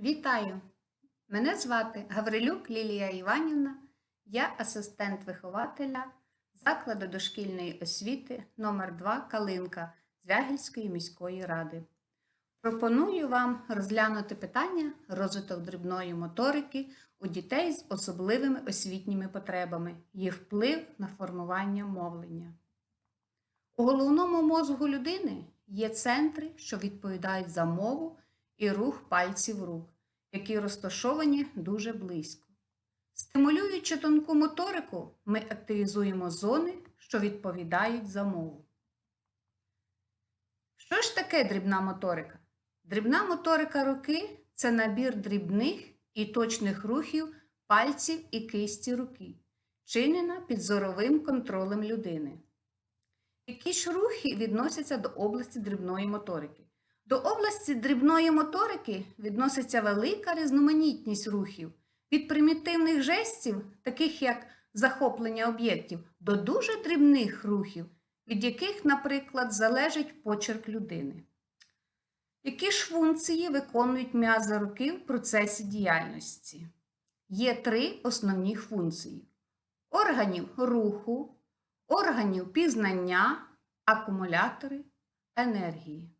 Вітаю! Мене звати Гаврилюк Лілія Іванівна. Я асистент вихователя закладу дошкільної освіти номер 2 Калинка Звягільської міської ради. Пропоную вам розглянути питання розвиток дрібної моторики у дітей з особливими освітніми потребами, їх вплив на формування мовлення. У головному мозку людини є центри, що відповідають за мову і рух пальців рук, які розташовані дуже близько. Стимулюючи тонку моторику, ми активізуємо зони, що відповідають за мову. Що ж таке дрібна моторика? Дрібна моторика руки це набір дрібних і точних рухів пальців і кисті руки, чинена під зоровим контролем людини. Які ж рухи відносяться до області дрібної моторики? До області дрібної моторики відноситься велика різноманітність рухів від примітивних жестів, таких як захоплення об'єктів, до дуже дрібних рухів, від яких, наприклад, залежить почерк людини. Які ж функції виконують м'язи руки в процесі діяльності? Є три основні функції: органів руху, органів пізнання, акумулятори енергії.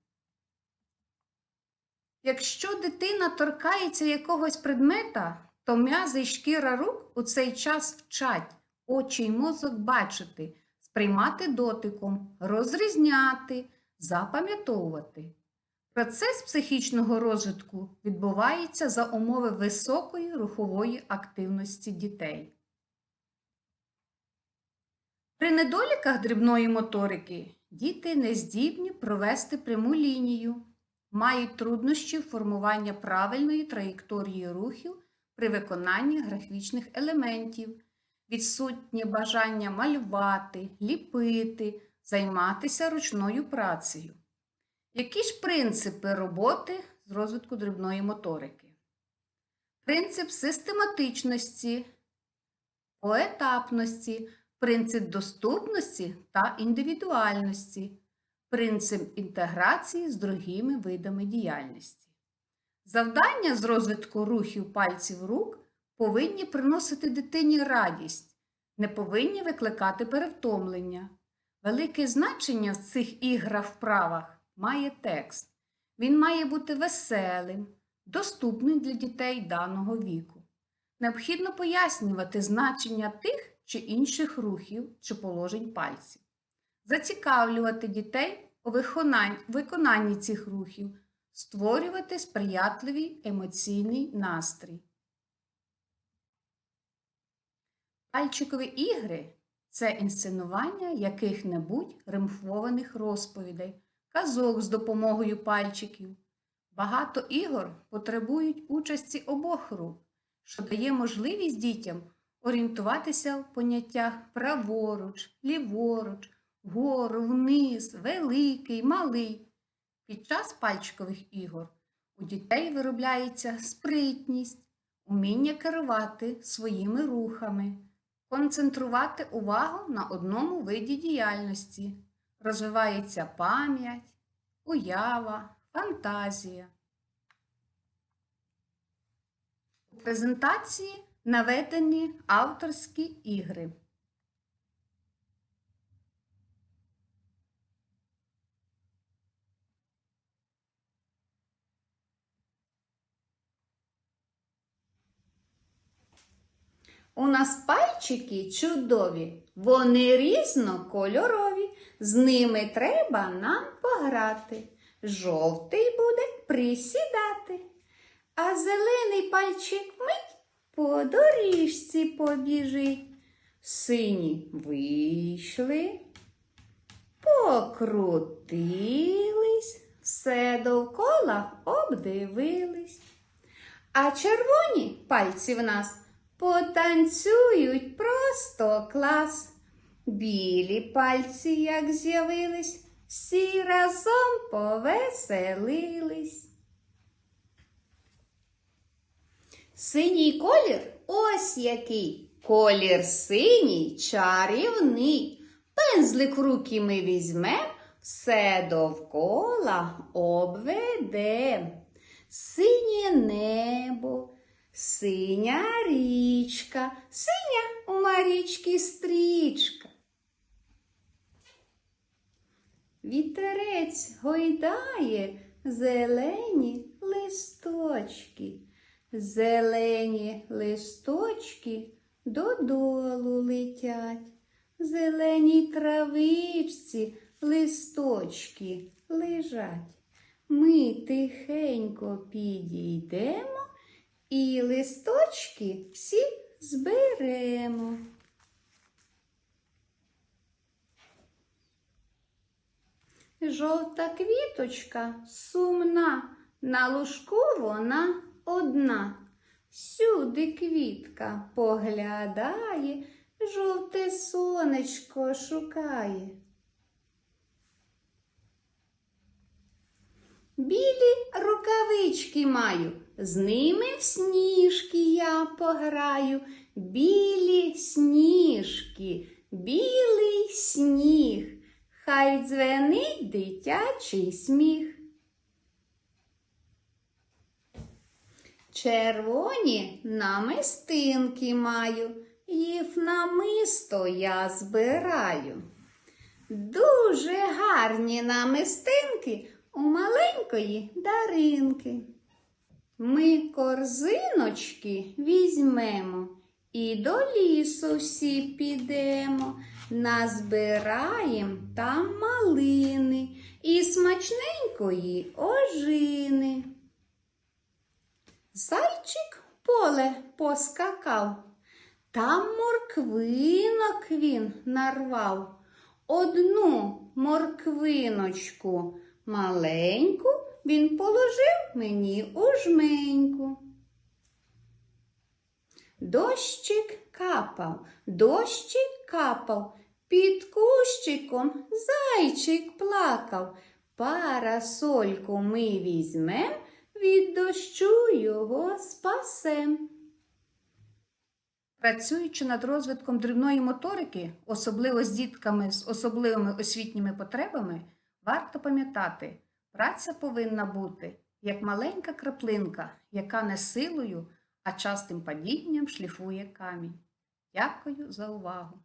Якщо дитина торкається якогось предмета, то м'язи й шкіра рук у цей час вчать очі й мозок бачити, сприймати дотиком, розрізняти, запам'ятовувати. Процес психічного розвитку відбувається за умови високої рухової активності дітей. При недоліках дрібної моторики діти не здібні провести пряму лінію, мають труднощі в формуванні правильної траєкторії рухів при виконанні графічних елементів, відсутнє бажання малювати, ліпити, займатися ручною працею. Які ж принципи роботи з розвитку дрібної моторики? Принцип систематичності, поетапності, принцип доступності та індивідуальності, принцип інтеграції з другими видами діяльності. Завдання з розвитку рухів пальців рук повинні приносити дитині радість, не повинні викликати перевтомлення. Велике значення в цих іграх-вправах має текст. Він має бути веселим, доступним для дітей даного віку. Необхідно пояснювати значення тих чи інших рухів чи положень пальців, зацікавлювати дітей у виконанні цих рухів, створювати сприятливий емоційний настрій. Пальчикові ігри це інсценування яких-небудь римфованих розповідей казок з допомогою пальчиків. Багато ігор потребують участі обох рук, що дає можливість дітям орієнтуватися в поняттях праворуч, ліворуч, вгору, вниз, великий, малий. Під час пальчикових ігор у дітей виробляється спритність, уміння керувати своїми рухами, концентрувати увагу на одному виді діяльності розвивається пам'ять, уява, фантазія. У презентації наведені авторські ігри. У нас пальчики чудові, вони різнокольорові, з ними треба нам пограти. Жовтий буде присідати, а зелений пальчик мить по доріжці побіжить. Сині вийшли, покрутились, все довкола обдивились. А червоні пальці в нас потанцюють просто клас. Білі пальці, як з'явились, всі разом повеселились. Синій колір ось який. Колір синій, чарівний. Пензлик в руки ми візьмем, все довкола обведем. Синє небо Синя річка, синя у Марічки стрічка. Вітерець гойдає зелені листочки. Зелені листочки додолу летять. В зеленій травичці листочки лежать. Ми тихенько підійдемо і листочки всі зберемо. Жовта квіточка сумна, на лужку вона одна. Сюди квітка поглядає, жовте сонечко шукає. Білі рукавички маю, з ними в сніжки я пограю. Білі сніжки, білий сніг, хай дзвенить дитячий сміх. Червоні намистинки маю, їх намисто я збираю. Дуже гарні намистинки у маленької даринки. Ми корзиночки візьмемо і до лісу всі підемо, назбираєм там малини і смачненької ожини. Зайчик поле поскакав, там морквинок він нарвав. Одну морквиночку маленьку він положив мені у жменьку. Дощик капав, дощик капав, під кущиком зайчик плакав. Парасольку ми візьмем, від дощу його спасем. Працюючи над розвитком дрібної моторики, особливо з дітками з особливими освітніми потребами, варто пам'ятати, праця повинна бути як маленька краплинка, яка не силою, а частим падінням шліфує камінь. Дякую за увагу!